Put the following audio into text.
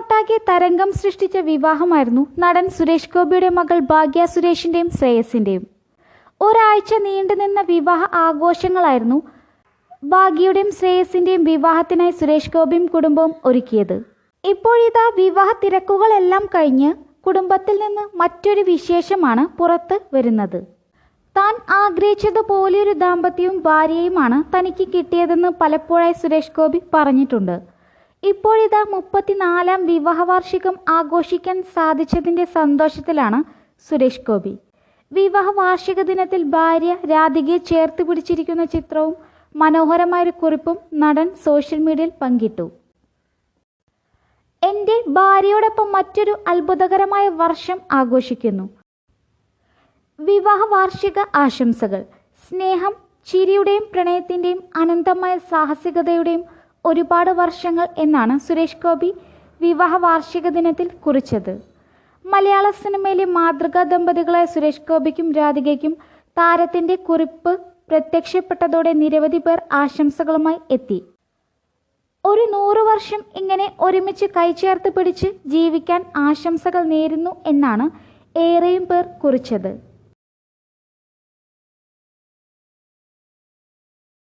ലോകമൊട്ടാകെ തരംഗം സൃഷ്ടിച്ച വിവാഹമായിരുന്നു നടൻ സുരേഷ് ഗോപിയുടെ മകൾ ഭാഗ്യ സുരേഷിന്റെയും ശ്രേയസിന്റെയും. ഒരാഴ്ച നീണ്ടുനിന്ന വിവാഹ ആഘോഷങ്ങളായിരുന്നു ഭാഗ്യയുടെയും ശ്രേയസിന്റെയും വിവാഹത്തിനായി സുരേഷ് ഗോപിയും കുടുംബവും ഒരുക്കിയത്. ഇപ്പോഴിതാ വിവാഹ തിരക്കുകളെല്ലാം കഴിഞ്ഞ് കുടുംബത്തിൽ നിന്ന് മറ്റൊരു വിശേഷമാണ് പുറത്ത് വരുന്നത്. താൻ ആഗ്രഹിച്ചതുപോലെയൊരു ദാമ്പത്യവും ഭാര്യയുമാണ് തനിക്ക് കിട്ടിയതെന്ന് പലപ്പോഴായി സുരേഷ് ഗോപി പറഞ്ഞിട്ടുണ്ട്. ഇപ്പോഴിതാ മുപ്പത്തിനാലാം വിവാഹ വാർഷികം ആഘോഷിക്കാൻ സാധിച്ചതിന്റെ സന്തോഷത്തിലാണ് സുരേഷ് ഗോപി. വിവാഹ വാർഷിക ദിനത്തിൽ ഭാര്യ രാധികയെ ചേർത്ത് പിടിച്ചിരിക്കുന്ന ചിത്രവും മനോഹരമായൊരു കുറിപ്പും നടൻ സോഷ്യൽ മീഡിയയിൽ പങ്കിട്ടു. എന്റെ ഭാര്യയോടൊപ്പം മറ്റൊരു അത്ഭുതകരമായ വർഷം ആഘോഷിക്കുന്നു. വിവാഹ വാർഷിക ആശംസകൾ. സ്നേഹം ചിരിയുടെയും പ്രണയത്തിന്റെയും അനന്തമായ സാഹസികതയുടെയും ഒരുപാട് വർഷങ്ങൾ എന്നാണ് സുരേഷ് ഗോപി വിവാഹ വാർഷിക ദിനത്തിൽ കുറിച്ചത്. മലയാള സിനിമയിലെ മാതൃകാ ദമ്പതികളായ സുരേഷ് ഗോപിക്കും രാധികയ്ക്കും താരത്തിന്റെ കുറിപ്പ് പ്രത്യക്ഷപ്പെട്ടതോടെ നിരവധി പേർ ആശംസകളുമായി എത്തി. ഒരു നൂറ് വർഷം ഇങ്ങനെ ഒരുമിച്ച് കൈചേർത്ത് പിടിച്ച് ജീവിക്കാൻ ആശംസകൾ നേരുന്നു എന്നാണ് ഏറെയും പേർ കുറിച്ചത്.